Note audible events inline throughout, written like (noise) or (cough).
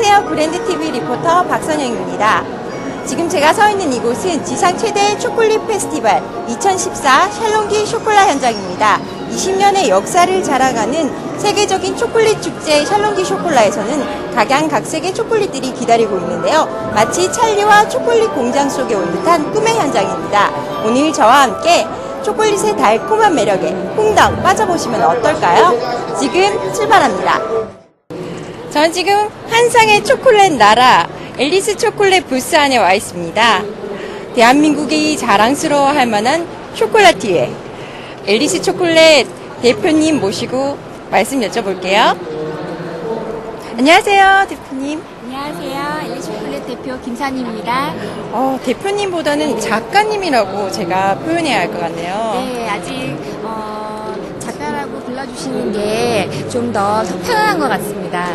안녕하세요. 브랜드TV 리포터 박선영입니다. 지금 제가 서 있는 이곳은 지상 최대 초콜릿 페스티벌 2014 샬롱기 쇼콜라 현장입니다. 20년의 역사를 자랑하는 세계적인 초콜릿 축제 샬롱기 쇼콜라에서는 각양각색의 초콜릿들이 기다리고 있는데요. 마치 찰리와 초콜릿 공장 속에 온 듯한 꿈의 현장입니다. 오늘 저와 함께 초콜릿의 달콤한 매력에 홍당 빠져보시면 어떨까요? 지금 출발합니다. 전 지금 한상의 초콜릿 나라 앨리스 초콜릿 부스 안에 와 있습니다. 대한민국이 자랑스러워 할 만한 초콜라티에 앨리스 초콜릿 대표님 모시고 말씀 여쭤볼게요. 안녕하세요, 대표님. 안녕하세요. 엘리 초콜릿 대표 김산입니다. 어, 대표님보다는 작가님이라고 제가 표현해야 할 것 같네요. 네, 아직 어, 불러주시는 게 좀 더 편안한 것 같습니다.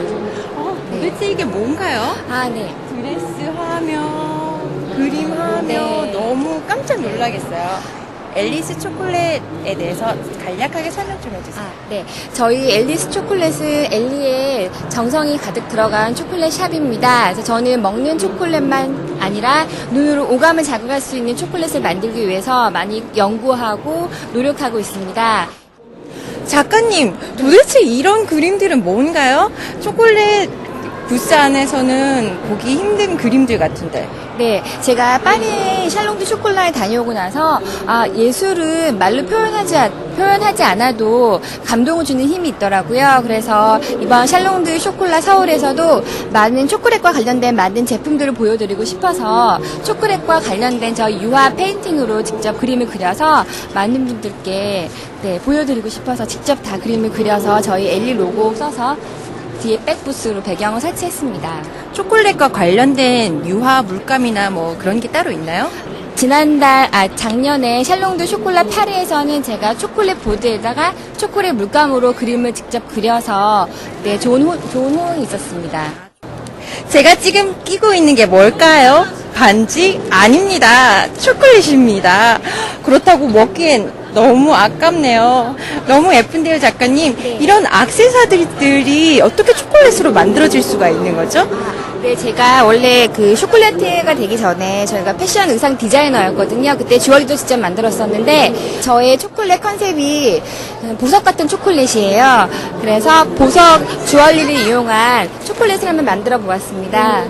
어, 도대체 이게 뭔가요? 아, 네. 드레스 하면 그림 하면 네. 너무 깜짝 놀라겠어요. 앨리스 초콜릿에 대해서 간략하게 설명 좀 해주세요. 아, 네. 저희 앨리스 초콜릿은 엘리의 정성이 가득 들어간 초콜릿 샵입니다. 그래서 저는 먹는 초콜릿만 아니라 눈으로 오감을 자극할 수 있는 초콜릿을 만들기 위해서 많이 연구하고 노력하고 있습니다. 작가님, 도대체 이런 그림들은 뭔가요? 초콜릿 부스 안에서는 보기 힘든 그림들 같은데. 네, 제가 파리 샬롱드 쇼콜라에 다녀오고 나서 아 예술은 말로 표현하지 아- 표현하지 않아도 감동을 주는 힘이 있더라고요. 그래서 이번 샬롱드 쇼콜라 서울에서도 많은 초콜릿과 관련된 만든 제품들을 보여드리고 싶어서 초콜릿과 관련된 저 유화 페인팅으로 직접 그림을 그려서 많은 분들께 네, 보여드리고 싶어서 직접 다 그림을 그려서 저희 엘리 로고 써서 뒤에 백부스로 배경을 설치했습니다. 초콜릿과 관련된 유화 물감이나 뭐 그런 게 따로 있나요? 지난달, 아, 작년에 샬롱드 쇼콜라 파리에서는 제가 초콜릿 보드에다가 초콜릿 물감으로 그림을 직접 그려서, 네, 좋은, 호, 좋은 호응이 있었습니다. 제가 지금 끼고 있는 게 뭘까요? 반지? 아닙니다. 초콜릿입니다. 그렇다고 먹기엔 너무 아깝네요. 너무 예쁜데요, 작가님. 네. 이런 악세사리들이 어떻게 초콜릿으로 만들어질 수가 있는 거죠? 네, 제가 원래 그 쇼콜라티가 되기 전에 저희가 패션 의상 디자이너였거든요. 그때 주얼리도 직접 만들었었는데 저의 초콜릿 컨셉이 보석 같은 초콜릿이에요. 그래서 보석 주얼리를 이용한 초콜릿을 한번 만들어 보았습니다.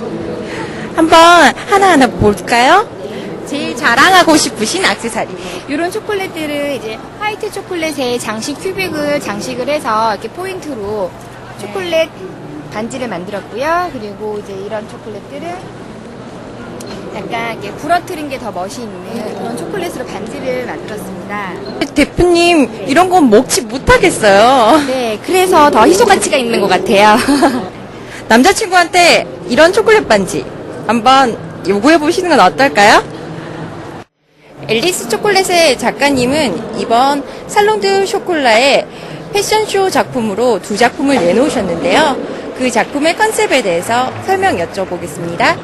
한번 하나하나 볼까요? 제일 자랑하고 싶으신 악세사리. 이런 초콜릿들은 이제 화이트 초콜릿에 장식 큐빅을 장식을 해서 이렇게 포인트로 초콜릿 반지를 만들었고요. 그리고 이제 이런 초콜릿들은 약간 이렇게 부러뜨린 게 더 멋이 있는 그런 초콜릿으로 반지를 만들었습니다. 대표님, 이런 건 먹지 못하겠어요. 네, 그래서 더 희소 가치가 있는 것 같아요. (laughs) 남자친구한테 이런 초콜릿 반지 한번 요구해 보시는 건 어떨까요? 앨리스 초콜릿의 작가님은 이번 살롱드 쇼콜라의 패션쇼 작품으로 두 작품을 내놓으셨는데요. 그 작품의 컨셉에 대해서 설명 여쭤보겠습니다.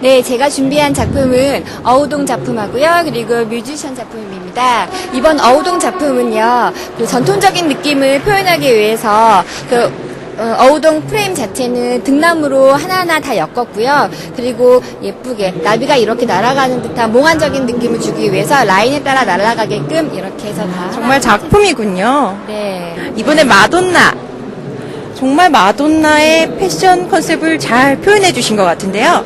네, 제가 준비한 작품은 어우동 작품하고요. 그리고 뮤지션 작품입니다. 이번 어우동 작품은요. 그 전통적인 느낌을 표현하기 위해서 그 어, 어우동 프레임 자체는 등나무로 하나하나 다 엮었고요. 그리고 예쁘게 나비가 이렇게 날아가는 듯한 몽환적인 느낌을 주기 위해서 라인에 따라 날아가게끔 이렇게 해서 다 정말 작품이군요. 네. 이번에 마돈나. 정말 마돈나의 패션 컨셉을 잘 표현해 주신 것 같은데요.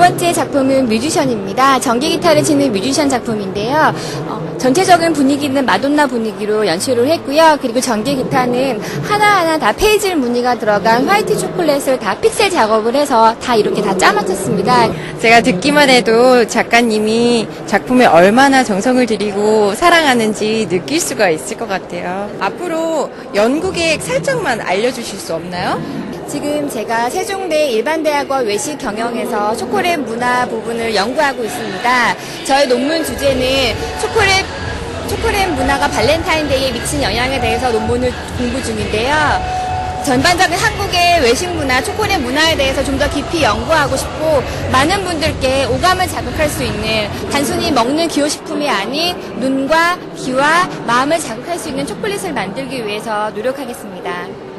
번째 작품은 뮤지션입니다. 전기 기타를 치는 뮤지션 작품인데요. 어, 전체적인 분위기는 마돈나 분위기로 연출을 했고요. 그리고 전기 기타는 하나하나 다 페이질 무늬가 들어간 화이트 초콜릿을 다 픽셀 작업을 해서 다 이렇게 다 짜맞췄습니다. 제가 듣기만 해도 작가님이 작품에 얼마나 정성을 들이고 사랑하는지 느낄 수가 있을 것 같아요. 앞으로 연구 계획 살짝만 알려주실 수 없나요? 지금 제가 세종대 일반대학원 외식 경영에서 초콜릿 문화 부분을 연구하고 있습니다. 저의 논문 주제는 초콜릿 초콜릿 문화가 발렌타인데이에 미친 영향에 대해서 논문을 공부 중인데요. 전반적인 한국의 외식 문화, 초콜릿 문화에 대해서 좀 더 깊이 연구하고 싶고 많은 분들께 오감을 자극할 수 있는 단순히 먹는 기호식품이 아닌 눈과 귀와 마음을 자극할 수 있는 초콜릿을 만들기 위해서 노력하겠습니다.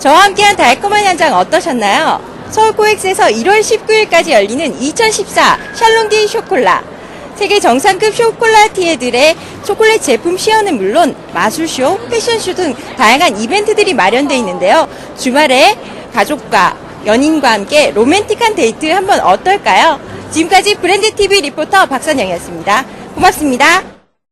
저와 함께한 달콤한 현장 어떠셨나요? 서울 코엑스에서 1월 19일까지 열리는 2014 샬롱디 쇼콜라. 세계 정상급 쇼콜라티에들의 초콜릿 제품 시연은 물론 마술쇼, 패션쇼 등 다양한 이벤트들이 마련되어 있는데요. 주말에 가족과 연인과 함께 로맨틱한 데이트 한번 어떨까요? 지금까지 브랜드 TV 리포터 박선영이었습니다. 고맙습니다.